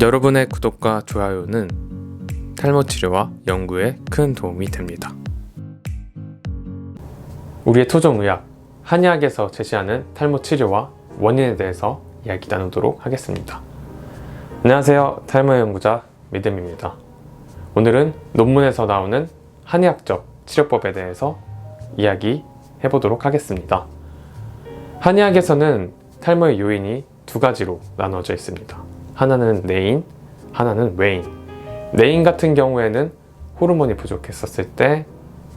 여러분의 구독과 좋아요는 탈모 치료와 연구에 큰 도움이 됩니다. 우리의 토종의학, 한의학에서 제시하는 탈모 치료와 원인에 대해서 이야기 나누도록 하겠습니다. 안녕하세요. 탈모 연구자 믿음입니다. 오늘은 논문에서 나오는 한의학적 치료법에 대해서 이야기 해보도록 하겠습니다. 한의학에서는 탈모의 요인이 두 가지로 나눠져 있습니다. 하나는 내인, 하나는 외인. 내인 같은 경우에는 호르몬이 부족했었을 때,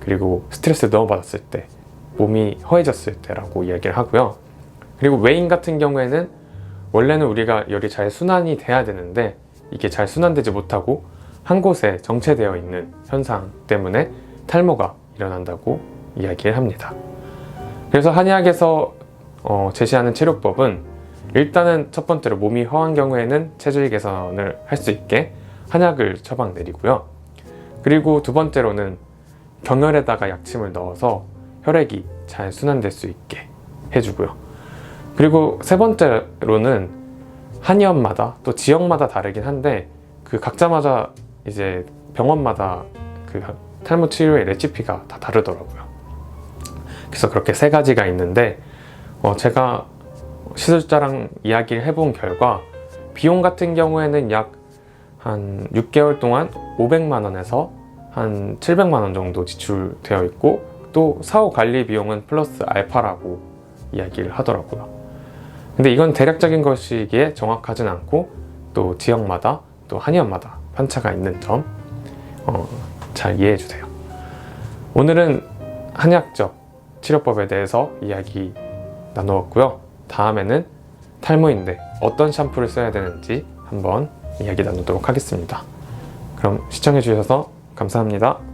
그리고 스트레스를 너무 받았을 때, 몸이 허해졌을 때라고 이야기를 하고요. 그리고 외인 같은 경우에는 원래는 우리가 열이 잘 순환이 돼야 되는데 이게 잘 순환되지 못하고 한 곳에 정체되어 있는 현상 때문에 탈모가 일어난다고 이야기를 합니다. 그래서 한의학에서 어, 제시하는 치료법은 일단은 첫 번째로 몸이 허한 경우에는 체질 개선을 할 수 있게 한약을 처방 내리고요. 그리고 두 번째로는 경혈에다가 약침을 넣어서 혈액이 잘 순환될 수 있게 해주고요. 그리고 세 번째로는 한의원마다 또 지역마다 다르긴 한데 그 각자마다 이제 병원마다 그 탈모 치료의 레시피가 다 다르더라고요. 그래서 그렇게 세 가지가 있는데 어, 제가 시술자랑 이야기를 해본 결과 비용 같은 경우에는 약 한 6개월 동안 500만 원에서 한 700만 원 정도 지출되어 있고 또 사후 관리 비용은 플러스 알파라고 이야기를 하더라고요. 근데 이건 대략적인 것이기에 정확하진 않고 또 지역마다 또 한의원마다 편차가 있는 점 어, 잘 이해해 주세요. 오늘은 한의학적 치료법에 대해서 이야기 나누었고요. 다음에는 탈모인데 어떤 샴푸를 써야 되는지 한번 이야기 나누도록 하겠습니다. 그럼 시청해 주셔서 감사합니다.